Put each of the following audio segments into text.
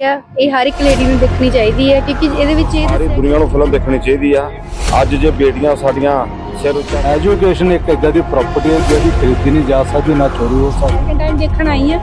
ਆ। ਇਹ ਹਰ ਇੱਕ ਲੇਡੀ ਨੂੰ ਦੇਖਣੀ ਚਾਹੀਦੀ ਹੈ ਕਿਉਂਕਿ ਇਹਦੇ ਵਿੱਚ ਇਹ ਸਾਰੀ ਦੁਨੀਆ ਨੂੰ ਫਿਲਮ ਦੇਖਣੀ ਚਾਹੀਦੀ ਆ। ਅੱਜ ਜੇ ਬੇਟੀਆਂ ਸਾਡੀਆਂ ਸਿਰ ਉੱਚਾ ਐਜੂਕੇਸ਼ਨ ਇੱਕ ਇਦਾਂ ਦੀ ਪ੍ਰਾਪਰਟੀ ਹੈ ਜਿਹੜੀ ਖਰੀਦੀ ਨਹੀਂ ਜਾ ਸਕਦੀ ਨਾ ਚੋਰੀ ਹੋ ਸਕਦੀ। ਸੈਕਿੰਡ ਟਾਈਮ ਦੇਖਣ ਆਈ ਆ।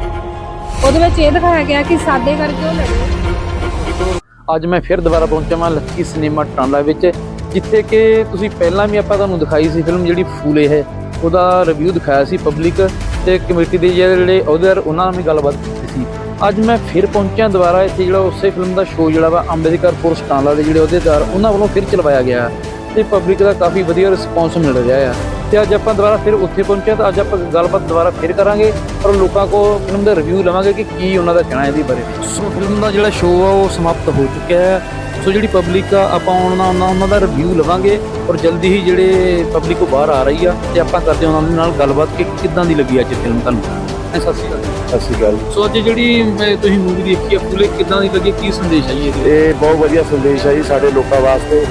ਉਹਦੇ ਵਿੱਚ ਇਹ ਦਿਖਾਇਆ ਗਿਆ ਕਿ ਸਾਡੇ ਕਰਕੇ ਉਹ ਲੜੇ ਅੱਜ ਮੈਂ ਫਿਰ ਦੁਬਾਰਾ ਪਹੁੰਚਿਆ ਮੈਂ ਲੱਕੀ ਸਿਨੇਮਾ ਟਾਂਡਾ ਵਿੱਚ ਜਿੱਥੇ ਕਿ ਤੁਸੀਂ ਪਹਿਲਾਂ ਵੀ ਆਪਾਂ ਤੁਹਾਨੂੰ ਦਿਖਾਈ ਸੀ ਫਿਲਮ ਜਿਹੜੀ ਫੂਲੇ ਹੈ ਉਹਦਾ ਰਿਵਿਊ ਦਿਖਾਇਆ ਸੀ ਪਬਲਿਕ ਤੇ ਕਮੇਟੀ ਦੇ ਜਿਹੜੇ ਅਹੁਦੇਦਾਰ ਉਹਨਾਂ ਨਾਲ ਵੀ ਗੱਲਬਾਤ ਕੀਤੀ ਸੀ। ਅੱਜ ਮੈਂ ਫਿਰ ਪਹੁੰਚਿਆ ਦੁਬਾਰਾ ਇੱਥੇ ਜਿਹੜਾ ਉਸੇ ਫਿਲਮ ਦਾ ਸ਼ੋਅ ਜਿਹੜਾ ਵਾ ਅੰਬੇਦਕਰ ਪੁਰ ਟਾਂਡਾ ਦੇ ਜਿਹੜੇ ਅਹੁਦੇਦਾਰ, ਉਹਨਾਂ ਵੱਲੋਂ ਫਿਰ ਚਲਵਾਇਆ ਗਿਆ ਤੇ ਪਬਲਿਕ ਦਾ ਕਾਫੀ ਵਧੀਆ ਰਿਸਪੌਂਸ ਮਿਲ ਰਿਹਾ ਆ ਤੇ ਅੱਜ ਆਪਾਂ ਦੁਬਾਰਾ ਫਿਰ ਉੱਥੇ ਪਹੁੰਚਿਆ ਤਾਂ ਅੱਜ ਆਪਾਂ ਗੱਲਬਾਤ ਦੁਬਾਰਾ ਫਿਰ ਕਰਾਂਗੇ ਔਰ ਲੋਕਾਂ ਕੋ ਫਿਲਮ ਦਾ ਰਿਵਿਊ ਲਵਾਂਗੇ ਕਿ ਕੀ ਉਹਨਾਂ ਦਾ ਕਹਿਣਾ ਇਹਦੇ ਬਾਰੇ। ਸੋ ਫਿਲਮ ਦਾ ਜਿਹੜਾ ਸ਼ੋਅ ਆ ਉਹ ਸਮਾਪਤ ਹੋ ਚੁੱਕਿਆ ਹੈ। ਸੋ ਜਿਹੜੀ ਪਬਲਿਕ ਆ, ਆਪਾਂ ਉਹਨਾਂ ਉਹਨਾਂ ਉਹਨਾਂ ਦਾ ਰਿਵਿਊ ਲਵਾਂਗੇ ਔਰ ਜਲਦੀ ਹੀ ਜਿਹੜੇ ਪਬਲਿਕ ਉਹ ਬਾਹਰ ਆ ਰਹੀ ਆ ਤੇ ਆਪਾਂ ਕਰਦੇ ਹਾਂ ਉਹਨਾਂ ਦੇ ਨਾਲ ਗੱਲਬਾਤ ਕਿ ਕਿੱਦਾਂ ਦੀ ਲੱਗੀ ਅੱਜ ਫਿਲਮ ਤੁਹਾਨੂੰ। ਸਤਿ ਸ਼੍ਰੀ ਅਕਾਲ ਸਤਿ ਸ਼੍ਰੀ ਅਕਾਲ ਸੋ ਅੱਜ ਜਿਹੜੀ ਮੈਂ ਤੁਸੀਂ ਮੂਵੀ ਦੇਖੀ ਆ ਫੁੱਲੇ ਕਿੱਦਾਂ ਦੀ ਲੱਗੀ ਕੀ ਸੰਦੇਸ਼ ਆਈ ਇਹਦੇ ਇਹ ਬਹੁਤ ਵਧੀਆ ਸੰਦੇਸ਼ ਹੈ ਜੀ ਸਾਡੇ ਲੋਕਾਂ ਵਾਸਤੇ।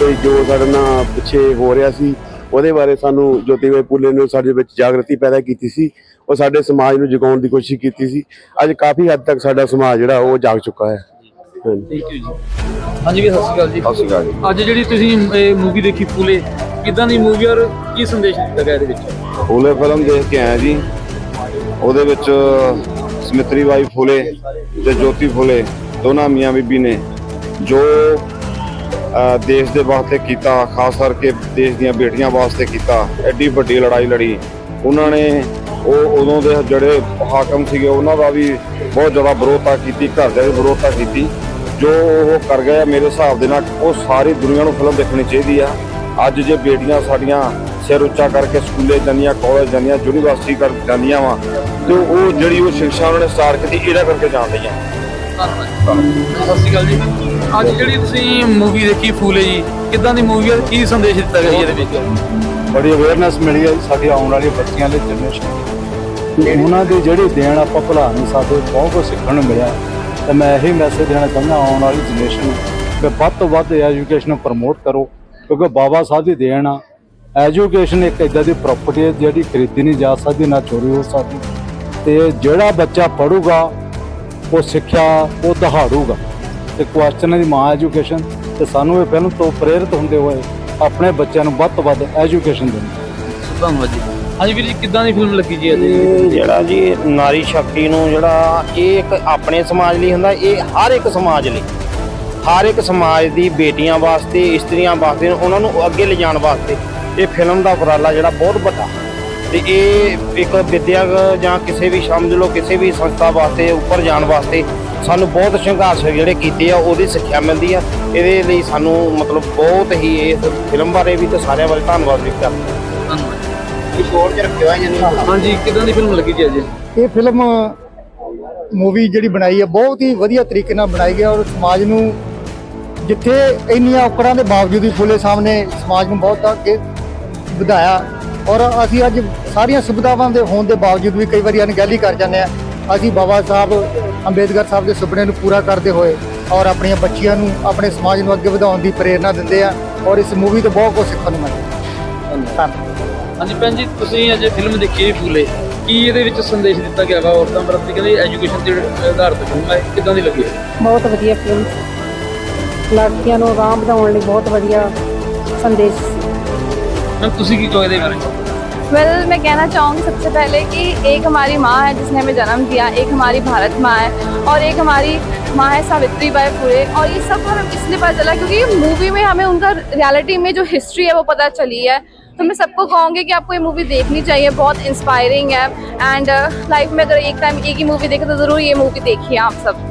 ਤੇ ਜੋ ਸਾਡੇ ਨਾਲ ਪਿੱਛੇ ਹੋ ਰਿਹਾ ਸੀ ਉਹਦੇ ਬਾਰੇ ਸਾਨੂੰ ਜੋਤੀਬਾਈ ਫੂਲੇ ਨੇ ਸਾਡੇ ਵਿੱਚ ਜਾਗਰਤੀ ਪੈਦਾ ਕੀਤੀ ਸੀ। ਉਹ ਸਾਡੇ ਸਮਾਜ ਨੂੰ ਜਗਾਉਣ ਦੀ ਕੋਸ਼ਿਸ਼ ਕੀਤੀ ਸੀ। ਅੱਜ ਕਾਫੀ ਹੱਦ ਤੱਕ ਸਾਡਾ ਸਮਾਜ ਜਿਹੜਾ ਉਹ ਜਾਗ ਚੁੱਕਾ ਹੈ। ਹਾਂਜੀ। ਥੈਂਕ ਯੂ ਜੀ। ਹਾਂਜੀ ਵੀ ਸਤਿ ਸ਼੍ਰੀ ਅਕਾਲ ਜੀ। ਸਤਿ ਸ਼੍ਰੀ ਅਕਾਲ ਜੀ। ਅੱਜ ਜਿਹੜੀ ਤੁਸੀਂ ਇਹ ਮੂਵੀ ਦੇਖੀ ਫੂਲੇ ਕਿੱਦਾਂ ਦੀ ਮੂਵੀ ਔਰ ਕੀ ਸੰਦੇਸ਼ ਦਿੱਤਾ ਗਿਆ ਇਹਦੇ ਵਿੱਚ? ਫੂਲੇ ਫਿਲਮ ਦੇਖ ਕੇ ਆਇਆ ਜੀ। ਉਹਦੇ ਵਿੱਚ ਸਮਿਤਰੀ ਬਾਈ ਫੁਲੇ ਤੇ ਜੋਤੀ ਫੁਲੇ, ਦੋਨਾਂ ਮੀਆਂ ਬੀਬੀ ਨੇ ਜੋ ਦੇਸ਼ ਦੇ ਵਾਸਤੇ ਕੀਤਾ, ਖਾਸ ਕਰਕੇ ਦੇਸ਼ ਦੀਆਂ ਬੇਟੀਆਂ ਵਾਸਤੇ ਕੀਤਾ, ਐਡੀ ਵੱਡੀ ਲੜਾਈ ਲੜੀ। ਉਹਨਾਂ ਨੇ ਉਹ ਉਦੋਂ ਦੇ ਜਿਹੜੇ ਹਾਕਮ ਸੀਗੇ, ਉਹਨਾਂ ਦਾ ਵੀ ਬਹੁਤ ਜ਼ਿਆਦਾ ਵਿਰੋਧਤਾ ਕੀਤੀ ਘਰਦਿਆਂ ਦੀ ਵਿਰੋਧਤਾ ਕੀਤੀ। ਜੋ ਉਹ ਕਰ ਗਏ ਆ, ਮੇਰੇ ਹਿਸਾਬ ਦੇ ਨਾਲ ਉਹ ਸਾਰੀ ਦੁਨੀਆ ਨੂੰ ਫਿਲਮ ਦੇਖਣੀ ਚਾਹੀਦੀ ਆ। ਅੱਜ ਜੇ ਬੇਟੀਆਂ ਸਾਡੀਆਂ ਸਿਰ ਉੱਚਾ ਕਰਕੇ ਸਕੂਲੇ ਜਾਂਦੀਆਂ ਕਾਲਜ ਜਾਂਦੀਆਂ ਯੂਨੀਵਰਸਿਟੀ ਕਰ ਜਾਂਦੀਆਂ ਵਾ। ਤੇ ਉਹ ਜਿਹੜੀ ਉਹ ਸਿੱਖਿਆ ਉਹਨਾਂ ਨੇ ਸਟਾਰਟ ਕੀਤੀ ਇਹਦਾ ਕਰਕੇ ਲਈਆਂ। ਸਤਿ ਸ਼੍ਰੀ ਅਕਾਲ ਜੀ। ਅੱਜ ਜਿਹੜੀ ਤੁਸੀਂ ਮੂਵੀ ਦੇਖੀ ਫੂਲੇ ਜੀ ਕਿੱਦਾਂ ਦੀ ਮੂਵੀ ਹੈ ਕੀ ਸੰਦੇਸ਼ ਦਿੱਤਾ ਗਿਆ ਜੀ ਇਹਦੇ ਵਿੱਚ? ਬੜੀ ਅਵੇਅਰਨੈਸ ਮਿਲੀ ਹੈ ਸਾਡੀ ਆਉਣ ਵਾਲੀ ਬੱਚੀਆਂ ਲਈ ਜਨਰੇਸ਼ਨ ਉਹਨਾਂ ਦੀ ਜਿਹੜੀ ਦੇਣ ਆਪਾਂ ਭੁਲਾ ਨਹੀਂ ਸਕਦੇ ਬਹੁਤ ਕੁਝ ਸਿੱਖਣ ਨੂੰ ਮਿਲਿਆ। ਤੇ ਮੈਂ ਇਹੀ ਮੈਸੇਜ ਦੇਣਾ ਚਾਹੁੰਦਾ ਆਉਣ ਵਾਲੀ ਜਨਰੇਸ਼ਨ ਨੂੰ ਕਿ ਵੱਧ ਤੋਂ ਵੱਧ ਐਜੂਕੇਸ਼ਨ ਨੂੰ ਪ੍ਰਮੋਟ ਕਰੋ ਕਿਉਂਕਿ ਬਾਬਾ ਸਾਹਿਬ ਦੀ ਦੇਣ ਆ ਐਜੂਕੇਸ਼ਨ ਇੱਕ ਇਦਾਂ ਦੀ ਪ੍ਰਾਪਰਟੀ ਹੈ ਜਿਹੜੀ ਖਰੀਦੀ ਨਹੀਂ ਜਾ ਸਕਦੀ ਨਾ ਚੋਰੀ ਹੋ ਸਕਦੀ। ਤੇ ਜਿਹੜਾ ਬੱਚਾ ਪੜੂਗਾ ਉਹ ਸਿੱਖਿਆ ਉਹ ਦਹਾੜੂਗਾ। ਤੇ ਕੁਐਸਚਨ ਦੀ ਮਾਂ ਐਜੂਕੇਸ਼ਨ। ਤੇ ਸਾਨੂੰ ਇਹ ਫਿਲਮ ਤੋਂ ਪ੍ਰੇਰਿਤ ਹੁੰਦੇ ਹੋਏ ਆਪਣੇ ਬੱਚਿਆਂ ਨੂੰ ਵੱਧ ਤੋਂ ਵੱਧ ਐਜੂਕੇਸ਼ਨ ਦੇਣੀ। ਧੰਨਵਾਦ ਜੀ। ਹਾਂਜੀ ਵੀਰ ਜੀ ਕਿੱਦਾਂ ਦੀ ਫਿਲਮ ਲੱਗੀ ਜੀ ਇਹ ਜਿਹੜਾ ਜੀ ਨਾਰੀ ਸ਼ਕਤੀ ਨੂੰ ਜਿਹੜਾ ਇਹ ਇੱਕ ਆਪਣੇ ਸਮਾਜ ਲਈ ਹੁੰਦਾ ਇਹ ਹਰ ਇੱਕ ਸਮਾਜ ਲਈ। ਹਰ ਇੱਕ ਸਮਾਜ ਦੀ ਬੇਟੀਆਂ ਵਾਸਤੇ ਇਸਤਰੀਆਂ ਵਾਸਤੇ ਉਹਨਾਂ ਨੂੰ ਅੱਗੇ ਲਿਜਾਣ ਵਾਸਤੇ। ਇਹ ਫਿਲਮ ਦਾ ਉਪਰਾਲਾ ਜਿਹੜਾ ਬਹੁਤ ਵੱਡਾ। ਤੇ ਇਹ ਇੱਕ ਵਿਦਿਅਕ ਜਾਂ ਕਿਸੇ ਵੀ ਸਮਝ ਲਓ ਕਿਸੇ ਵੀ ਸੰਸਥਾ ਵਾਸਤੇ ਉੱਪਰ ਜਾਣ ਵਾਸਤੇ ਸਾਨੂੰ ਬਹੁਤ ਸੰਘਰਸ਼ ਜਿਹੜੇ ਕੀਤੇ ਆ ਉਹਦੀ ਸਿੱਖਿਆ ਮਿਲਦੀ ਆ। ਇਹਦੇ ਲਈ ਸਾਨੂੰ ਮਤਲਬ ਬਹੁਤ ਹੀ ਇਸ ਫਿਲਮ ਬਾਰੇ ਵੀ ਤੇ ਸਾਰਿਆਂ ਬਾਰੇ ਧੰਨਵਾਦ ਵੀ ਕਰਦੇ। ਧੰਨਵਾਦ। ਹਾਂਜੀ ਕਿੱਦਾਂ ਦੀ ਫਿਲਮ ਲੱਗੀ ਜੀ ਅੱਜ? ਇਹ ਫਿਲਮ ਮੂਵੀ ਜਿਹੜੀ ਬਣਾਈ ਹੈ ਬਹੁਤ ਹੀ ਵਧੀਆ ਤਰੀਕੇ ਨਾਲ ਬਣਾਈ ਗਈ ਹੈ ਔਰ ਸਮਾਜ ਨੂੰ ਜਿੱਥੇ ਇੰਨੀਆਂ ਔਕੜਾਂ ਦੇ ਬਾਵਜੂਦ ਵੀ ਫੁੱਲੇ ਸਾਹਮਣੇ ਸਮਾਜ ਨੂੰ ਬਹੁਤ ਅੱਗੇ ਵਧਾਇਆ ਔਰ ਅਸੀਂ ਅੱਜ ਸਾਰੀਆਂ ਸੁਵਿਧਾਵਾਂ ਦੇ ਹੋਣ ਦੇ ਬਾਵਜੂਦ ਵੀ ਕਈ ਵਾਰੀ ਅਣਗਹਿਲੀ ਕਰ ਜਾਂਦੇ ਆ ਅਸੀਂ ਬਾਬਾ ਸਾਹਿਬ ਅੰਬੇਦਕਰ ਸਾਹਿਬ ਦੇ ਸੁਪਨੇ ਨੂੰ ਪੂਰਾ ਕਰਦੇ ਹੋਏ ਔਰ ਆਪਣੀਆਂ ਬੱਚੀਆਂ ਨੂੰ ਆਪਣੇ ਸਮਾਜ ਨੂੰ ਅੱਗੇ ਵਧਾਉਣ ਦੀ ਪ੍ਰੇਰਣਾ ਦਿੰਦੇ ਆ ਔਰ ਇਸ ਮੂਵੀ ਤੋਂ ਬਹੁਤ ਕੁਝ ਸਿੱਖਣ ਨੂੰ ਮਿਲਦਾ ਧੰਨਵਾਦ। ਹਾਂਜੀ ਭੈਣ ਜੀ ਤੁਸੀਂ ਅੱਜ ਫਿਲਮ ਦੇਖੀ ਹੈ ਫੂਲੇ। ਕੀ ਇਹਦੇ ਵਿੱਚ ਸੰਦੇਸ਼ ਦਿੱਤਾ ਗਿਆ ਵਾ ਔਰਤਾਂ ਪ੍ਰਤੀ? ਕਹਿੰਦੇ ਐਜੂਕੇਸ਼ਨ ਦੇ ਆਧਾਰ ਤੇ ਫਿਲਮ ਹੈ। ਕਿੱਦਾਂ ਦੀ ਲੱਗੀ? ਬਹੁਤ ਵਧੀਆ ਫਿਲਮ ਲੜਕੀਆਂ ਨੂੰ ਆਰਾਮ ਵਧਾਉਣ ਲਈ ਬਹੁਤ ਵਧੀਆ ਸੰਦੇਸ਼ ਸੀ ਮੈਮ ਤੁਸੀਂ ਕੀ ਕਹੋ ਇਹਦੇ ਬਾਰੇ वेल मैं कहना चाहूँगी सबसे पहले कि एक हमारी माँ है जिसने हमें जन्म दिया एक हमारी भारत माँ है और एक हमारी माँ है सावित्री बाई फुले और ये सब हमें इसलिए पता चला क्योंकि मूवी में हमें उनका रियलिटी में जो हिस्ट्री है वो पता चली है तो मैं सबको कहूँगी कि आपको ये मूवी देखनी चाहिए बहुत इंस्पायरिंग है एंड लाइफ में अगर एक टाइम एक ही मूवी देखे तो ज़रूर ये मूवी देखिए आप सब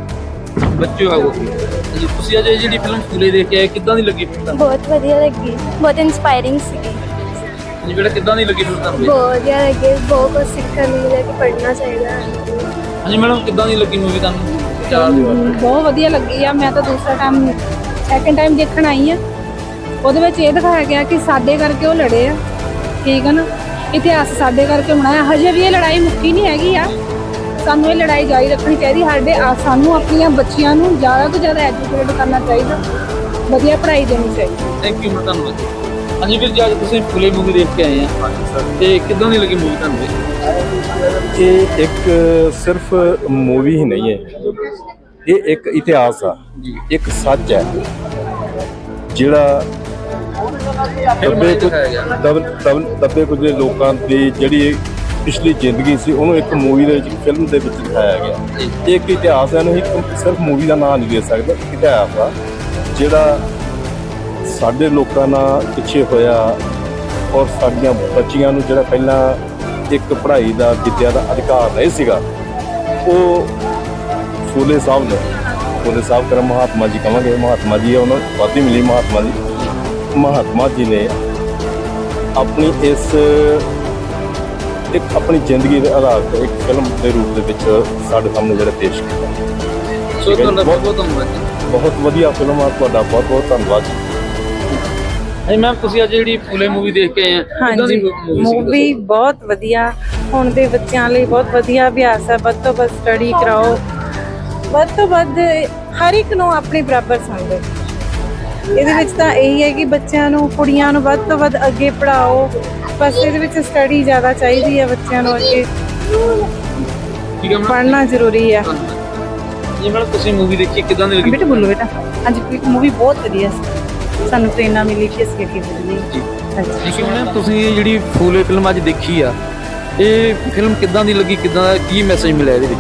ਬੱਚੇ ਆਗੋ ਹਾਂਜੀ ਤੁਸੀਂ ਅੱਜ ਇਹ ਜਿਹੜੀ ਫਿਲਮ ਫੂਲੇ ਦੇਖ ਕੇ ਆਏ ਕਿੱਦਾਂ ਦੀ ਲੱਗੀ ਫਿਲਮ ਤੁਹਾਨੂੰ ਬਹੁਤ ਵਧੀਆ ਲੱਗੀ ਬਹੁਤ ਇਨਸਪਾਇਰਿੰਗ ਸੀਗੀ ਹਾਂਜੀ ਬੇਟਾ ਕਿੱਦਾਂ ਦੀ ਲੱਗੀ ਤੁਹਾਨੂੰ? ਬਹੁਤ ਵਧੀਆ ਲੱਗੀ ਬਹੁਤ ਕੁਝ ਸਿੱਖਣ ਨੂੰ ਮਿਲਿਆ ਕਿ ਪੜ੍ਹਨਾ ਚਾਹੀਦਾ ਹੈ। ਹਾਂਜੀ ਮੈਡਮ ਕਿੱਦਾਂ ਦੀ ਲੱਗੀ ਮੂਵੀ ਤੁਹਾਨੂੰ? ਚਾਰ ਦੀ ਬਾਤ ਬਹੁਤ ਵਧੀਆ ਲੱਗੀ ਆ। ਮੈਂ ਤਾਂ ਦੂਸਰਾ ਟਾਈਮ ਸੈਕਿੰਡ ਟਾਈਮ ਦੇਖਣ ਆਈ ਆ। ਉਹਦੇ ਵਿੱਚ ਇਹ ਦਿਖਾਇਆ ਗਿਆ ਕਿ ਸਾਡੇ ਕਰਕੇ ਉਹ ਲੜੇ ਆ। ਠੀਕ ਹੈ ਨਾ? ਇਤਿਹਾਸ ਸਾਡੇ ਕਰਕੇ ਬਣਾਇਆ ਹਜੇ ਵੀ ਇਹ ਲੜਾਈ ਮੁੱਕੀ ਨਹੀਂ ਹੈਗੀ ਆ। ਸਾਨੂੰ ਇਹ ਲੜਾਈ ਜਾਰੀ ਰੱਖਣੀ ਚਾਹੀਦੀ। ਸਾਡੇ ਆ- ਸਾਨੂੰ ਆਪਣੀਆਂ ਬੱਚੀਆਂ ਨੂੰ ਜ਼ਿਆਦਾ ਤੋਂ ਜ਼ਿਆਦਾ ਐਜੂਕੇਟ ਕਰਨਾ ਚਾਹੀਦਾ। ਵਧੀਆ ਪੜ੍ਹਾਈ ਦੇਣੀ ਚਾਹੀਦੀ। ਥੈਂਕ ਯੂ ਮੈਡਮ ਧੰਨਵਾਦ। ਹਾਂਜੀ ਵੀਰ ਜੀ ਅੱਜ ਤੁਸੀਂ ਫੂਲੇ ਮੂਵੀ ਦੇਖ ਕੇ ਆਏ ਆ। ਤੇ ਕਿੱਦਾਂ ਦੀ ਲੱਗੀ ਮੂਵੀ ਤੁਹਾਨੂੰ? ਇਹ? ਇੱਕ ਸਿਰਫ ਮੂਵੀ ਹੀ ਨਹੀਂ ਹੈ। ਇਹ ਇੱਕ ਇਤਿਹਾਸ ਆ। ਇੱਕ ਸੱਚ ਹੈ। ਜਿਹੜਾ ਦੱਬੇ ਦਬ- ਕੁਝ ਲੋਕਾਂ ਦੀ ਜਿਹੜੀ ਪਿਛਲੀ ਜ਼ਿੰਦਗੀ ਸੀ ਉਹਨੂੰ ਇੱਕ ਮੂਵੀ ਦੇ ਵਿੱਚ ਫਿਲਮ ਦੇ ਵਿੱਚ ਦਿਖਾਇਆ ਗਿਆ। ਇਹ ਇੱਕ ਇਤਿਹਾਸ ਹੈ ਨੂੰ ਸਿਰਫ ਮੂਵੀ ਦਾ ਨਾਮ ਨਹੀਂ ਦੇ ਸਕਦੇ ਇਤਿਹਾਸ ਆ। ਜਿਹੜਾ ਸਾਡੇ ਲੋਕਾਂ ਨਾਲ ਪਿੱਛੇ ਹੋਇਆ ਔਰ ਸਾਡੀਆਂ ਬੱਚੀਆਂ ਨੂੰ ਜਿਹੜਾ ਪਹਿਲਾਂ ਇੱਕ ਪੜ੍ਹਾਈ ਦਾ ਵਿੱਦਿਆ ਦਾ ਅਧਿਕਾਰ ਨਹੀਂ ਸੀਗਾ ਉਹ ਫੂਲੇ ਸਾਹਿਬ ਨੇ ਫੂਲੇ ਸਾਹਿਬ ਕਰ ਮਹਾਤਮਾ ਜੀ ਕਹਾਂਗੇ ਮਹਾਤਮਾ ਜੀ ਉਹਨਾਂ ਨੂੰ ਉਪਾਧੀ ਮਿਲੀ ਮਹਾਤਮਾ ਜੀ ਮਹਾਤਮਾ ਜੀ ਨੇ ਆਪਣੀ ਇਸ ਇੱਕ ਆਪਣੀ ਜ਼ਿੰਦਗੀ ਦੇ ਆਧਾਰ ਤੇ ਇੱਕ ਫਿਲਮ ਦੇ ਰੂਪ ਦੇ ਵਿੱਚ ਸਾਡੇ ਸਾਹਮਣੇ ਜਿਹੜਾ ਪੇਸ਼ ਕੀਤਾ। ਸੋ ਤੁਹਾਡਾ ਬਹੁਤ ਬਹੁਤ ਧੰਨਵਾਦ ਬਹੁਤ ਵਧੀਆ ਫਿਲਮ ਆ ਤੁਹਾਡਾ ਬਹੁਤ ਬਹੁਤ ਧੰਨਵਾਦ ਹਾਂਜੀ ਮੈਮ ਤੁਸੀਂ ਅੱਜ ਜਿਹੜੀ ਫੂਲੇ ਮੂਵੀ ਦੇਖ ਕੇ ਆਏ ਆ ਕਿੱਦਾਂ ਦੀ ਹਾਂਜੀ movie ਸੀ? ਮੂਵੀ ਬਹੁਤ ਵਧੀਆ ਹੁਣ ਦੇ ਬੱਚਿਆਂ ਲਈ ਬਹੁਤ ਵਧੀਆ ਅਭਿਆਸ ਹੈ ਵੱਧ ਤੋਂ ਵੱਧ ਸਟੱਡੀ ਕਰਾਓ। ਵੱਧ ਤੋਂ ਵੱਧ ਹਰ ਇੱਕ ਨੂੰ ਆਪਣੀ ਬਰਾਬਰ ਸਮਝੋ। ਇਹਦੇ ਵਿੱਚ ਤਾਂ ਇਹੀ ਹੈ ਕਿ ਬੱਚਿਆਂ ਨੂੰ ਕੁੜੀਆਂ ਨੂੰ ਵੱਧ ਤੋਂ ਵੱਧ ਅੱਗੇ ਪੜਾਓ ਬਸ ਇਹਦੇ ਵਿੱਚ ਸਟੱਡੀ ਜ਼ਿਆਦਾ ਚਾਹੀਦੀ ਹੈ ਬੱਚਿਆਂ ਨੂੰ ਅੱਗੇ। ਠੀਕ ਹੈ ਮੈਮ ਪੜ੍ਹਨਾ ਜ਼ਰੂਰੀ ਹੈ। ਜੀ ਮੈਡਮ ਤੁਸੀਂ ਮੂਵੀ ਦੇਖੀ ਕਿੱਦਾਂ ਦੀ ਲੱਗੀ? ਬੇਟਾ ਬੋਲੋ ਬੇਟਾ। ਹਾਂਜੀ ਮੂਵੀ ਬਹੁਤ ਵਧੀਆ ਸੀ। ਸਾਨੂੰ ਪ੍ਰੇਰਨਾ ਮਿਲੀ ਕਿ ਅਸੀਂ ਅੱਗੇ ਵਧੀਏ। ਹਾਂਜੀ। ਹੈ ਮੈਮ ਤੁਸੀਂ ਇਹ ਜਿਹੜੀ ਫੂਲੇ ਫਿਲਮ ਅੱਜ ਦੇਖੀ ਆ ਇਹ ਫਿਲਮ ਕਿੱਦਾਂ ਦੀ ਲੱਗੀ ਕਿੱਦਾਂ ਦਾ ਕੀ ਮੈਸੇਜ ਮਿਲਿਆ ਇਹਦੇ ਵਿੱਚ?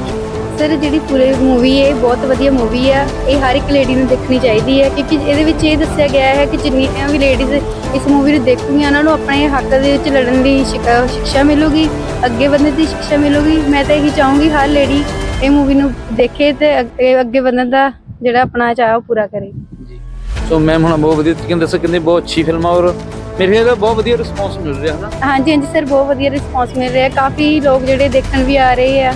ਸਰ ਜਿਹੜੀ ਪੂਰੇ ਮੂਵੀ ਹੈ ਇਹ ਬਹੁਤ ਵਧੀਆ ਮੂਵੀ ਆ। ਇਹ ਹਰ ਇੱਕ ਲੇਡੀ ਨੂੰ ਦੇਖਣੀ ਚਾਹੀਦੀ ਹੈ ਕਿਉਂਕਿ ਇਹਦੇ ਵਿੱਚ ਇਹ ਦੱਸਿਆ ਗਿਆ ਹੈ ਕਿ ਜਿੰਨੀਆਂ ਵੀ ਲੇਡੀਜ਼ ਇਸ ਮੂਵੀ ਨੂੰ ਦੇਖੂਗੀਆਂ ਉਹਨਾਂ ਨੂੰ ਆਪਣੇ ਹੱਕ ਦੇ ਵਿੱਚ ਲੜਨ ਦੀ ਸ਼ਿਕ- ਅਹ ਸ਼ਿਕਸ਼ਾ ਮਿਲੂਗੀ ਅੱਗੇ ਵਧਣ ਦੀ ਸ਼ਿਕਸ਼ਾ ਮਿਲੂਗੀ। ਮੈਂ ਤਾਂ ਇਹੀ ਚਾਹੂੰਗੀ ਹਰ ਲੇਡੀ ਇਹ ਮੂਵੀ ਨੂੰ ਦੇਖੇ ਤੇ ਅੱਗੇ ਅੱਗੇ ਵਧਣ ਦਾ ਜਿਹੜਾ ਆਪਣਾ ਚਾਹ ਉਹ ਪੂਰਾ ਕਰੇ। ਸੋ ਮੈਮ ਹੁਣ ਬਹੁਤ ਵਧੀਆ ਤਰੀਕੇ ਨਾਲ ਦੱਸਿਆ ਕਹਿੰਦੇ ਬਹੁਤ ਅੱਛੀ ਫਿਲਮ ਆ ਔਰ ਮੇਰੇ ਖਿਆਲ ਨਾਲ ਬਹੁਤ ਵਧੀਆ ਰਿਸਪੌਂਸ ਮਿਲ ਰਿਹਾ ਹੈ ਨਾ ਹਾਂਜੀ ਹਾਂਜੀ ਸਰ ਬਹੁਤ ਵਧੀਆ ਰਿਸਪੌਂਸ ਮਿਲ ਰਿਹਾ। ਕਾਫੀ ਲੋਕ ਜਿਹੜੇ ਦੇਖਣ ਵੀ ਆ ਰਹੇ ਆ।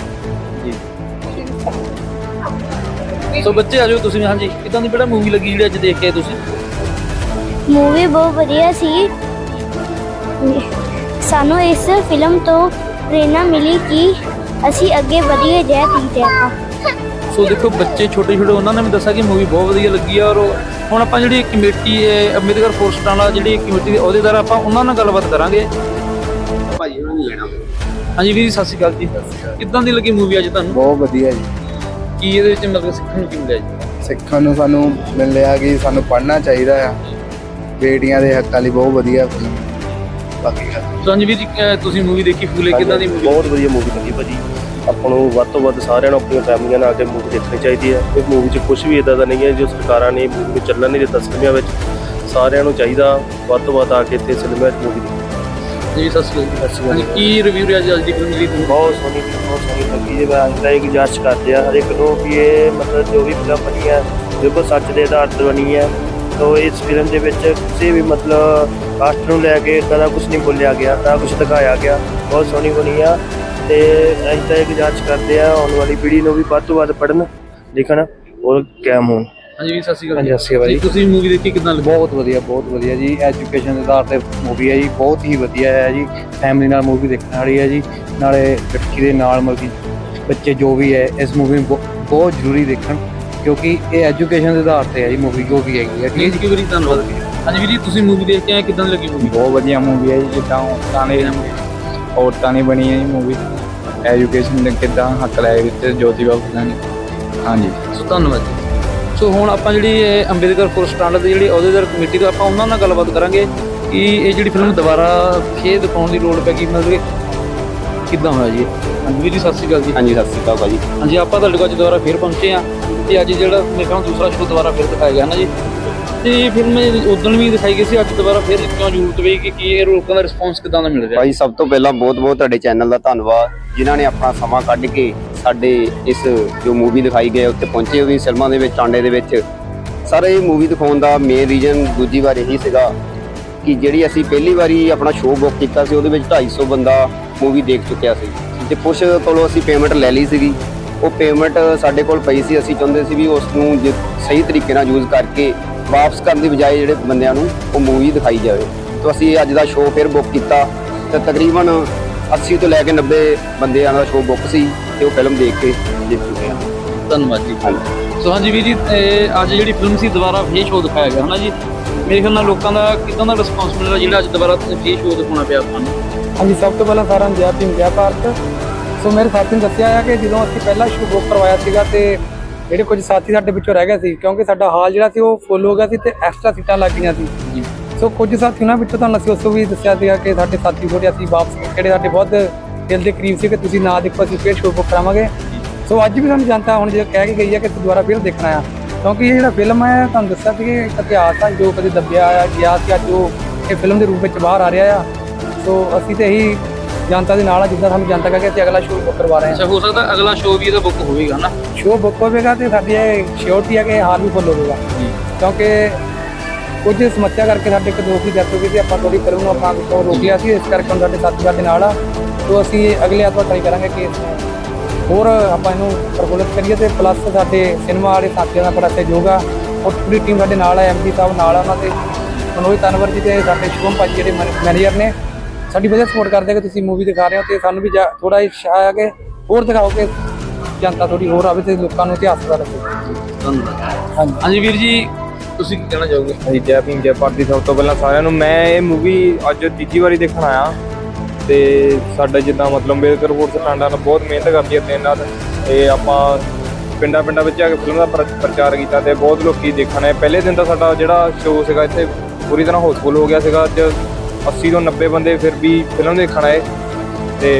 ਸੋ ਬੱਚੇ ਆ ਜਾਓ ਤੁਸੀਂ ਹਾਂਜੀ। ਕਿੱਦਾਂ ਦੀ ਬੜਾ ਮੂਵੀ ਲੱਗੀ ਜਿਹੜੀ ਅੱਜ ਦੇਖ ਕੇ ਆਏ ਤੁਸੀਂ? ਮੂਵੀ ਬਹੁਤ ਵਧੀਆ ਸੀ। ਸਾਨੂੰ ਇਸ ਫਿਲਮ ਤੋਂ ਪ੍ਰੇਰਣਾ ਮਿਲੀ ਕਿ ਅਸੀਂ ਅੱਗੇ ਵਧੀਏ ਜੈ ਧੀ ਜੈ ਸੋ ਦੇਖੋ ਬੱਚੇ ਛੋਟੇ ਛੋਟੇ ਉਹਨਾਂ ਨੇ ਵੀ ਦੱਸਿਆ ਕਿ ਮੂਵੀ ਬਹੁਤ ਵਧੀਆ ਲੱਗੀ ਆ ਔਰ ਹੁਣ ਆਪਾਂ ਜਿਹੜੀ ਕਮੇਟੀ ਹੈ ਅੰਬੇਦਕਰ ਫੋਰਸਟਾਂ ਵਾਲਾ ਜਿਹੜੀ ਕਮੇਟੀ ਦੇ ਅਹੁਦੇਦਾਰ ਆਪਾਂ ਉਹਨਾਂ ਨਾਲ ਗੱਲਬਾਤ ਕਰਾਂਗੇ। ਭਾਜੀ ਉਹਨਾਂ ਨੂੰ ਲੈਣਾ। ਹਾਂਜੀ ਵੀਰ ਜੀ, ਸਤਿ ਸ਼੍ਰੀ ਅਕਾਲ ਜੀ। ਕਿੱਦਾਂ ਦੀ ਲੱਗੀ ਮੂਵੀ ਅੱਜ ਤੁਹਾਨੂੰ? ਬਹੁਤ ਵਧੀਆ ਜੀ। ਕੀ ਇਹਦੇ ਵਿੱਚ ਮਤਲਬ ਸਿੱਖਣ ਨੂੰ ਕੀ ਮਿਲਿਆ ਜੀ? ਸਿੱਖਣ ਨੂੰ ਸਾਨੂੰ ਮਿਲਿਆ ਕਿ ਸਾਨੂੰ ਪੜ੍ਹਨਾ ਚਾਹੀਦਾ ਆ। ਬੇਟੀਆਂ ਦੇ ਹੱਕਾਂ ਲਈ ਬਹੁਤ ਵਧੀਆ ਫਿਲਮ ਬਾਕੀ ਗੱਲ। ਸੋ ਹਾਂਜੀ ਵੀਰ ਜੀ ਅਹ ਤੁਸੀਂ ਮੂਵੀ ਦੇਖੀ ਫੂਲੇ ਕਿੱਦਾਂ ਦੀ ਮੂਵੀ ਬਹੁਤ ਵਧੀਆ ਮੂਵੀ ਲੱਗੀ ਭਾਜੀ। ਆਪਾਂ ਨੂੰ ਵੱਧ ਤੋਂ ਵੱਧ ਸਾਰਿਆਂ ਨੂੰ ਆਪਣੀਆਂ ਫੈਮਲੀਆਂ ਨਾਲ ਆ ਕੇ ਮੂਵੀ ਦੇਖਣੀ ਚਾਹੀਦੀ ਹੈ। ਇਹ ਮੂਵੀ 'ਚ ਕੁਝ ਵੀ ਇਦਾਂ ਦਾ ਨਹੀਂ ਹੈ ਜੋ ਸਰਕਾਰਾਂ ਨੇ ਮੂਵੀ ਨੂੰ ਚੱਲਣ ਨਹੀਂ ਦਿੱਤਾ ਸਿਨੇਮਾ ਵਿੱਚ ਸਾਰਿਆਂ ਨੂੰ ਚਾਹੀਦਾ ਵੱਧ ਤੋਂ ਵੱਧ ਆ ਕੇ ਇੱਥੇ ਸਿਨੇਮਾ 'ਚ ਮੂਵੀ ਦੇਖਣੀ। ਜੀ ਸਤਿ ਸ਼੍ਰੀ ਅਕਾਲ ਕੀ ਰਿਵਿਊ ਰਿਹਾ ਜੀ ਅੱਜ ਦੀ ਫਿਲਮ ਦੀ? ਬਹੁਤ ਸੋਹਣੀ ਬਹੁਤ ਸੋਹਣੀ ਲੱਗੀ ਜੇ। ਮੈਂ ਅੰਦਰ ਇਹ ਗੁਜ਼ਾਰਿਸ਼ ਕਰਦੇ ਆ ਹਰ ਇੱਕ ਨੂੰ ਕਿ ਇਹ ਮਤਲਬ ਜੋ ਵੀ ਫਿਲਮ ਬਣੀ ਹੈ ਬਿਲਕੁਲ ਸੱਚ ਦੇ ਆਧਾਰ ਤੇ ਬਣੀ ਹੈ। ਤੋ ਇਸ ਫਿਲਮ ਦੇ ਵਿੱਚ ਕਿਸੇ ਵੀ ਮਤਲਬ ਕਾਸਟ ਨੂੰ ਲੈ ਕੇ ਇੱਦਾਂ ਦਾ ਕੁਝ ਨਹੀਂ ਬੋਲਿਆ ਗਿਆ ਨਾ ਕੁਝ ਦਿਖਾਇਆ ਗਿਆ। ਬਹੁਤ ਸੋਹਣੀ ਬਣੀ ਆ। ਤੇ ਅਸੀਂ ਤਾਂ ਇਹ ਗੁਜ਼ਾਰਿਸ਼ ਕਰਦੇ ਆ ਆਉਣ ਵਾਲੀ ਪੀੜ੍ਹੀ ਨੂੰ ਵੀ ਵੱਧ ਤੋਂ ਵੱਧ ਪੜ੍ਹਨ ਲਿਖਣ ਔਰ ਕਾਇਮ ਹੋਣ। ਹਾਂਜੀ ਸਤਿ ਸ਼੍ਰੀ ਅਕਾਲ ਹਾਂਜੀ, ਸਤਿ ਸ਼੍ਰੀ ਅਕਾਲ ਜੀ। ਤੁਸੀਂ ਮੂਵੀ ਦੇਖੀ ਕਿੱਦਾਂ ਲੱਗੀ? ਬਹੁਤ ਵਧੀਆ ਬਹੁਤ ਵਧੀਆ ਜੀ। ਐਜੂਕੇਸ਼ਨ ਦੇ ਆਧਾਰ ਤੇ ਮੂਵੀ ਹੈ ਜੀ ਬਹੁਤ ਹੀ ਵਧੀਆ ਹੈ ਜੀ। ਫੈਮਿਲੀ ਨਾਲ ਮੂਵੀ ਦੇਖਣ ਵਾਲੀ ਹੈ ਜੀ। ਨਾਲੇ ਲੜਕੀ ਦੇ ਨਾਲ ਮਤਲਬ ਕਿ ਬੱਚੇ ਜੋ ਵੀ ਹੈ ਇਸ ਮੂਵੀ ਨੂੰ ਬਹੁ- ਬਹੁਤ ਜ਼ਰੂਰੀ ਦੇਖਣ ਕਿਉਂਕਿ ਇਹ ਐਜੂਕੇਸ਼ਨ ਦੇ ਆਧਾਰ ਤੇ ਹੈ ਜੀ ਮੂਵੀ ਜੋ ਵੀ ਹੈਗੀ ਹੈ। ਠੀਕ ਹੈ ਜੀ ਕੀ ਵਾਰੀ ਧੰਨਵਾਦ। ਹਾਂਜੀ ਵੀਰ ਜੀ ਤੁਸੀਂ ਮੂਵੀ ਦੇਖ ਕੇ ਆਏ ਕਿੱਦਾਂ ਲੱਗੀ ਮੂਵੀ ਬਹੁਤ ਵਧੀਆ ਮੂਵੀ ਹੈ ਜੀ ਜਿੱਦਾਂ ਔਰਤਾਂ ਨੇ ਔਰਤਾਂ ਨੇ ਬਣੀ ਹੈ ਜੀ ਮੂਵੀ ਐਜੂਕੇਸ਼ਨ ਦੇ ਕਿੱਦਾਂ ਹੱਕ ਲੈ ਵਿੱਚ ਜੋਤੀਬਾ ਫੁਲੇ ਨੇ। ਹਾਂਜੀ। ਸੋ ਧੰਨਵਾਦ ਜੀ। ਸੋ ਹੁਣ ਆਪਾਂ ਜਿਹੜੀ ਇਹ ਅੰਬੇਦਕਰ ਫੋਰਸਟਾਂਡ ਦੀ ਜਿਹੜੀ ਅਹੁਦੇਦਾਰ ਕਮੇਟੀ ਤੋਂ ਆਪਾਂ ਉਹਨਾਂ ਨਾਲ ਗੱਲਬਾਤ ਕਰਾਂਗੇ ਕਿ ਇਹ ਜਿਹੜੀ ਫਿਲਮ ਦੁਬਾਰਾ ਫੇਰ ਦਿਖਾਉਣ ਦੀ ਲੋੜ ਪੈ ਗਈ ਮਤਲਬ ਕਿ ਕਿੱਦਾਂ ਹੋਇਆ ਜੀ? ਹਾਂਜੀ ਵੀਰ ਜੀ ਸਤਿ ਸ਼੍ਰੀ ਅਕਾਲ ਜੀ। ਹਾਂਜੀ ਸਤਿ ਸ਼੍ਰੀ ਅਕਾਲ ਭਾਜੀ। ਹਾਂਜੀ ਆਪਾਂ ਤੁਹਾਡੇ ਕੋਲ ਅੱਜ ਦੁਬਾਰਾ ਫੇਰ ਪਹੁੰਚੇ ਆ ਤੇ ਅੱਜ ਜਿਹੜਾ ਮੇਰੇ ਖਿਆਲ ਦੂਸਰਾ ਸ਼ੋਅ ਦੁਬਾਰਾ ਫੇਰ ਦਿਖਾਇਆ ਗਿਆ ਨਾ ਜੀ? ਤੇ ਇਹ ਫਿਲਮ ਉਦੋਂ ਵੀ ਦਿਖਾਈ ਗਈ ਸੀ, ਅੱਜ ਦੁਬਾਰਾ ਫਿਰ ਕਿਉਂ ਜ਼ਰੂਰਤ ਪਈ ਕਿ ਕੀ ਇਹ ਲੋਕਾਂ ਦਾ ਰਿਸਪੌਂਸ ਕਿਦਾਂ ਦਾ ਮਿਲ ਰਿਹਾ? ਭਾਈ, ਸਭ ਤੋਂ ਪਹਿਲਾਂ ਬਹੁਤ-ਬਹੁਤ ਤੁਹਾਡੇ ਚੈਨਲ ਦਾ ਧੰਨਵਾਦ, ਜਿਨ੍ਹਾਂ ਨੇ ਆਪਣਾ ਸਮਾਂ ਕੱਢ ਕੇ ਸਾਡੇ ਇਸ ਜੋ ਮੂਵੀ ਦਿਖਾਈ ਗਈ ਹੈ ਉੱਤੇ ਪਹੁੰਚੇ ਉਹਦੀ ਫਿਲਮਾਂ ਦੇ ਵਿੱਚ, ਟਾਂਡੇ ਦੇ ਵਿੱਚ। ਸਰ ਇਹ ਮੂਵੀ ਦਿਖਾਉਣ ਦਾ ਮੇਨ ਰੀਜ਼ਨ ਦੂਜੀ ਵਾਰ ਇਹੀ ਸੀਗਾ ਕਿ ਜਿਹੜੀ ਅਸੀਂ ਪਹਿਲੀ ਵਾਰੀ ਆਪਣਾ ਸ਼ੋਅ ਬੁੱਕ ਕੀਤਾ ਸੀ, ਉਹਦੇ ਵਿੱਚ 250 ਬੰਦਾ ਮੂਵੀ ਦੇਖ ਚੁੱਕਿਆ ਸੀ। ਤੇ ਕੁਝ ਕੋਲੋਂ ਅਸੀਂ ਪੇਮੈਂਟ ਲੈ ਲਈ ਸੀਗੀ। ਉਹ ਪੇਮੈਂਟ ਸਾਡੇ ਕੋਲ ਪਈ ਸੀ, ਅਸੀਂ ਚਾਹੁੰਦੇ ਸੀ ਵੀ ਉਸ ਨੂੰ ਜੇ ਸਹੀ ਤਰੀਕੇ ਨਾਲ ਯੂਜ਼ ਕਰਕੇ ਵਾਪਸ ਕਰਨ ਦੀ ਬਜਾਏ ਜਿਹੜੇ ਬੰਦਿਆਂ ਨੂੰ ਉਹ ਮੂਵੀ ਦਿਖਾਈ ਜਾਵੇ। ਤਾਂ ਅਸੀਂ ਅੱਜ ਦਾ ਸ਼ੋਅ ਫਿਰ ਬੁੱਕ ਕੀਤਾ। ਤੇ ਤਕਰੀਬਨ 80 ਤੋਂ ਲੈ ਕੇ 90 ਬੰਦਿਆਂ ਦਾ ਸ਼ੋਅ ਬੁੱਕ ਸੀ ਤੇ ਉਹ ਫਿਲਮ ਦੇਖ ਕੇ ਜਿੱਤ ਚੁੱਕੇ ਆ ਧੰਨਵਾਦ ਜੀ। ਸੋ ਹਾਂਜੀ ਵੀਰ ਜੀ ਅੱਜ ਜਿਹੜੀ ਫਿਲਮ ਸੀ ਦੁਬਾਰਾ ਫੇਰ ਸ਼ੋਅ ਦਿਖਾਇਆ ਗਿਆ ਹਨਾ ਜੀ? ਮੇਰੇ ਖਿਆਲ ਨਾਲ ਲੋਕਾਂ ਦਾ ਕਿਦਾਂ ਦਾ ਰਿਸਪੌਂਸ ਮਿਲ ਰਿਹਾ ਜਿਹੜਾ ਅੱਜ ਦੁਬਾਰਾ ਫੇਰ ਸ਼ੋਅ ਦਿਖਾਉਣਾ ਪਿਆ ਆਪਾਂ ਨੂੰ ਹਾਂਜੀ ਸਭ ਤੋਂ ਪਹਿਲਾਂ ਸਾਰਿਆਂ ਨੂੰ ਜੈ ਭੀਮ ਜੈ ਭਾਰਤ। ਸੋ ਮੇਰੇ ਸਾਥੀ ਨੇ ਦੱਸਿਆ ਆ ਕਿ ਜਦੋਂ ਅਸੀਂ ਪਹਿਲਾ ਸ਼ੋਅ ਬੁੱਕ ਕਰਵਾਇਆ ਸੀਗਾ ਤੇ ਜਿਹੜੇ ਕੁਝ ਸਾਥੀ ਸਾਡੇ ਵਿੱਚੋਂ ਰਹਿ ਗਏ ਸੀ ਕਿਉਂਕਿ ਸਾਡਾ ਹਾਲ ਜਿਹੜਾ ਸੀ ਉਹ ਫੁੱਲ ਹੋ ਗਿਆ ਸੀ ਤੇ ਐਕਸਟਰਾ ਸੀਟਾਂ ਲੱਗ ਗਈਆਂ ਸੀ। ਸੋ ਕੁਝ ਸਾਥੀ ਉਹਨਾਂ ਵਿੱਚੋਂ ਤੁਹਾਨੂੰ ਅਸੀਂ ਉਸ ਤੋਂ ਵੀ ਦੱਸਿਆ ਸੀਗਾ ਕਿ ਸਾਡੇ ਸਾਥੀ ਥੋੜੇ ਅਸੀਂ ਵਾਪਸ ਜਿਹੜੇ ਸਾਡੇ ਬਹੁਤ ਦਿਲ ਦੇ ਕਰੀਬ ਸੀ ਕਿ ਤੁਸੀਂ ਨਾ ਦੇਖੋ ਅਸੀਂ ਫੇਰ ਸ਼ੋਅ ਬੁੱਕ ਕਰਾਵਾਂਗੇ। ਸੋ ਅੱਜ ਵੀ ਸਾਨੂੰ ਜਨਤਾ ਹੁਣ ਜੇ ਕਹਿ ਕੇ ਗਈ ਹੈ ਕਿ ਦੁਬਾਰਾ ਫਿਰ ਦੇਖਣਾ ਆ ਕਿਉਂਕਿ ਇਹ ਜਿਹੜਾ ਫਿਲਮ ਹੈ ਤੁਹਾਨੂੰ ਦੱਸਿਆ ਸੀ ਕਿ ਇੱਕ ਇਤਿਹਾਸ ਆ ਜੋ ਕਦੇ ਦੱਬਿਆ ਆ ਗਿਆ ਸੀ ਅੱਜ ਉਹ ਇਹ ਫਿਲਮ ਦੇ ਰੂਪ ਵਿੱਚ ਬਾਹਰ ਆ ਰਿਹਾ ਆ। ਸੋ ਅਸੀਂ ਤੇ ਇਹੀ ਜਨਤਾ ਦੇ ਨਾਲ ਆ ਜਿੱਦਾਂ ਸਾਨੂੰ ਜਨਤਾ ਕਹਿੰਦੇ ਅਸੀਂ ਅਗਲਾ ਸ਼ੋਅ ਬੁੱਕ ਕਰਵਾ ਰਹੇ ਹਾਂ। ਅੱਛਾ ਹੋ ਸਕਦਾ ਅਗਲਾ ਸ਼ੋਅ ਵੀ ਇਹਦਾ ਬੁੱਕ ਹੋਵੇਗਾ ਨਾ? ਸ਼ੋਅ ਬੁੱਕ ਹੋਵੇਗਾ ਤੇ ਸਾਡੀ ਇਹ ਸ਼ਿਓਰਟੀ ਹੈ ਕਿ ਹਾਲ ਵੀ ਫੁੱਲ ਹੋਵੇਗਾ। ਕਿਉਂਕਿ ਕੁਝ ਸਮੱਸਿਆ ਕਰਕੇ ਸਾਡੇ ਇੱਕ ਦੋਸਤ ਦੀ ਡੈਥ ਹੋ ਗਈ ਸੀ ਆਪਾਂ ਥੋੜੀ ਫਿਲਮ ਨੂੰ ਆਪਾਂ ਤੋਂ ਰੋਕ ਲਿਆ ਸੀ ਇਸ ਕਰਕੇ ਹੁਣ ਸਾਡੇ ਸਾਥੀ ਸਾਡੇ ਨਾਲ ਆ। ਤੋਂ ਅਸੀਂ ਅਗਲੇ ਐਤਵਾਰ ਟਰਾਈ ਕਰਾਂਗੇ ਕਿ ਇਸ ਨੂੰ ਹੋਰ ਆਪਾਂ ਇਹਨੂੰ ਪ੍ਰਫੁੱਲਤ ਕਰੀਏ ਤੇ ਪਲੱਸ ਸਾਡੇ ਸਿਨੇਮਾ ਵਾਲੇ ਸਾਥੀਆਂ ਦਾ ਬੜਾ ਸਹਿਯੋਗ ਆ। ਔਰ ਪੂਰੀ ਟੀਮ ਸਾਡੇ ਨਾਲ ਆ ਐਮਡੀ ਸਾਹਿਬ ਨਾਲ ਆ ਉਹਨਾਂ ਦੇ। ਮਨੋਜ ਤਨਵਰ ਜੀ ਤੇ ਸਾਡੇ ਸ਼ੁਭਮ ਭਾਜੀ ਜਿਹੜੇ ਮੈਨੇਜਰ ਨੇ ਸਾਡੀ ਵਧੀਆ ਸਪੋਰਟ ਕਰਦੇ ਆ ਕਿ ਤੁਸੀਂ ਮੂਵੀ ਦਿਖਾ ਰਹੇ ਹੋ ਤੇ ਸਾਨੂੰ ਵੀ ਥੋੜਾ ਇੱਛਾ ਆ ਕਿ ਹੋਰ ਦਿਖਾਓ ਕਿ ਜਨਤਾ ਥੋੜੀ ਹੋਰ ਆਵੇ ਤੇ ਲੋਕਾਂ ਨੂੰ ਇਤਿਹਾਸ ਦਾ ਲੱਗੇ। ਧੰਨਵਾਦ। ਹਾਂਜੀ। ਹਾਂਜੀ ਵੀਰ ਜੀ ਤੁਸੀਂ ਕੀ ਕਹਿਣਾ ਚਾਹੋਗੇ? ਹਾਂਜੀ ਜੈ ਭੀਮ ਜੈ ਭਾਰਤ ਦੀ ਸਭ ਤੋਂ ਪਹਿਲਾਂ ਸਾਰਿਆਂ ਨੂੰ। ਮੈਂ ਇਹ ਮੂਵੀ ਅੱਜ ਤੀਜੀ ਵਾਰੀ ਦੇਖਣ ਆਇਆ। ਤੇ ਸਾਡਾ ਜਿੱਦਾਂ ਮਤਲਬ ਅੰਬੇਦਕਰ ਫੋਰਸ ਟਾਂਡਾ ਨਾਲ ਬਹੁਤ ਮਿਹਨਤ ਕਰਦੀ ਹੈ ਤੇ ਨਾਲ ਤੇ ਆਪਾਂ ਪਿੰਡਾਂ ਪਿੰਡਾਂ ਵਿੱਚ ਜਾ ਕੇ ਫਿਲਮ ਦਾ ਪ੍ਰ- ਪ੍ਰਚਾਰ ਕੀਤਾ ਤੇ ਬਹੁਤ ਲੋਕੀ ਦੇਖਣ ਆਏ। ਪਹਿਲੇ ਦਿਨ ਦਾ ਸਾਡਾ ਜਿਹੜਾ ਸ਼ੋਅ ਸੀਗਾ ਇੱਥੇ ਪੂਰੀ ਤਰ੍ਹਾਂ ਹਾਊਸਫੁੱਲ ਹੋ ਗਿਆ ਸੀਗਾ। ਅੱਜ 80 ਤੋਂ 90 ਬੰਦੇ ਫਿਰ ਵੀ ਫਿਲਮ ਦੇਖਣ ਆਏ ਤੇ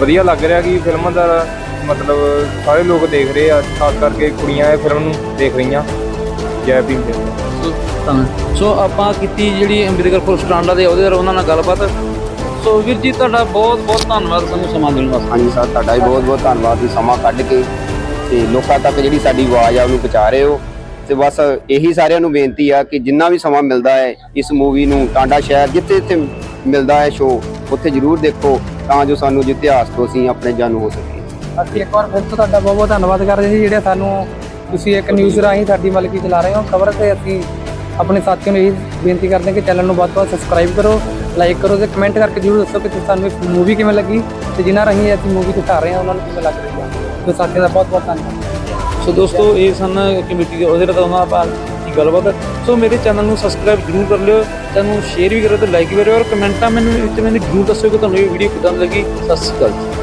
ਵਧੀਆ ਲੱਗ ਰਿਹਾ ਕਿ ਫਿਲਮ ਦਾ ਮਤਲਬ ਸਾਰੇ ਲੋਕ ਦੇਖ ਰਹੇ ਆ ਖਾਸ ਕਰਕੇ ਕੁੜੀਆਂ ਇਹ ਫਿਲਮ ਨੂੰ ਦੇਖ ਰਹੀਆਂ ਜੈ ਭੀਮ ਜੈ। ਸੋ ਆਪਾਂ ਕੀਤੀ ਜਿਹੜੀ ਅੰਬੇਦਕਰ ਫੋਰਸ ਟਾਂਡਾ ਦੇ ਉਹਦੇ ਉਹਨਾਂ ਨਾਲ ਗੱਲਬਾਤ। ਸੋ ਵੀਰ ਜੀ ਤੁਹਾਡਾ ਬਹੁਤ ਬਹੁਤ ਧੰਨਵਾਦ ਸਾਨੂੰ ਸਮਾਂ ਦੇਣ ਵਾਸਤੇ। ਹਾਂਜੀ ਸਰ ਤੁਹਾਡਾ ਵੀ ਬਹੁਤ ਬਹੁਤ ਧੰਨਵਾਦ ਤੁਸੀਂ ਸਮਾਂ ਕੱਢ ਕੇ ਤੇ ਲੋਕਾਂ ਤੱਕ ਜਿਹੜੀ ਸਾਡੀ ਆਵਾਜ਼ ਆ ਉਹਨੂੰ ਪਹੁੰਚਾ ਰਹੇ ਹੋ। ਤੇ ਬਸ ਇਹੀ ਸਾਰਿਆਂ ਨੂੰ ਬੇਨਤੀ ਆ ਕਿ ਜਿੰਨਾ ਵੀ ਸਮਾਂ ਮਿਲਦਾ ਹੈ ਇਸ ਮੂਵੀ ਨੂੰ ਟਾਂਡਾ ਸ਼ਹਿਰ, ਜਿੱਥੇ ਜਿੱਥੇ ਮਿਲਦਾ ਹੈ ਸ਼ੋਅ ਉੱਥੇ ਜ਼ਰੂਰ ਦੇਖੋ ਤਾਂ ਜੋ ਸਾਨੂੰ ਇਤਿਹਾਸ ਤੋਂ ਅਸੀਂ ਆਪਣੇ ਜਾਣੂ ਹੋ ਸਕੀਏ। ਅਸੀਂ ਇੱਕ ਵਾਰ ਫਿਰ ਤੋਂ ਤੁਹਾਡਾ ਬਹੁਤ ਬਹੁਤ ਧੰਨਵਾਦ ਕਰਦੇ ਜੀ ਜਿਹੜੇ ਸਾਨੂੰ ਤੁਸੀਂ ਇੱਕ ਨਿਊਜ਼ ਰਾਹੀਂ ਸਾਡੀ ਮਲਕੀ ਚਲਾ ਰਹੇ ਹੋ। ਖਬਰ ਤੇ ਅਸੀਂ ਆਪਣੇ ਸਾਥੀਆਂ ਨੂੰ ਇਹ ਬੇਨਤੀ ਕਰਦੇ ਹਾਂ ਕਿ ਚੈਨਲ ਨੂੰ ਵੱਧ ਤੋਂ ਵੱਧ ਸਬਸਕ੍ਰਾਈਬ ਕਰੋ ਲਾਈਕ ਕਰੋ ਤੇ ਕਮੈਂਟ ਕਰਕੇ ਜਰੂਰ ਦੱਸੋ ਕਿ ਤੁਹਾਨੂੰ ਇਹ ਮੂਵੀ ਕਿਵੇਂ ਲੱਗੀ ਤੇ ਜਿਨ੍ਹਾਂ ਰਾਹੀਂ ਅਸੀਂ ਮੂਵੀ ਦਿਖਾ ਰਹੇ ਹਾਂ, ਉਹਨਾਂ ਨੂੰ ਕਿਵੇਂ ਲੱਗ ਰਹੀ ਹੈ। ਤੇ ਸਾਥੀਆਂ ਦਾ ਬਹੁਤ ਬਹੁਤ ਧੰਨਵਾਦ। ਸੋ ਦੋਸਤੋ, ਇਹ ਸਨ ਕਮੇਟੀ ਦੇ ਉਹਦੇ ਤੋਂ ਆਪਾਂ ਦੀ ਗੱਲਬਾਤ ਸੋ ਮੇਰੇ ਚੈਨਲ ਨੂੰ ਸਬਸਕ੍ਰਾਈਬ ਜਰੂਰ ਕਰ ਲਿਓ। ਚੈਨਲ ਨੂੰ ਸ਼ੇਅਰ ਵੀ ਕਰੋ ਤੇ ਲਾਈਕ ਵੀ ਕਰਿਓ ਔਰ ਕਮੈਂਟਾਂ ਮੈਨੂੰ ਵਿੱਚ ਮੈਨੂੰ ਜਰੂਰ ਦੱਸਿਓ ਕਿ ਤੁਹਾਨੂੰ ਇਹ ਵੀਡੀਓ ਕਿਦਾਂ ਲੱਗੀ। ਸਤਿ ਸ਼੍ਰੀ ਅਕਾਲ ਜੀ।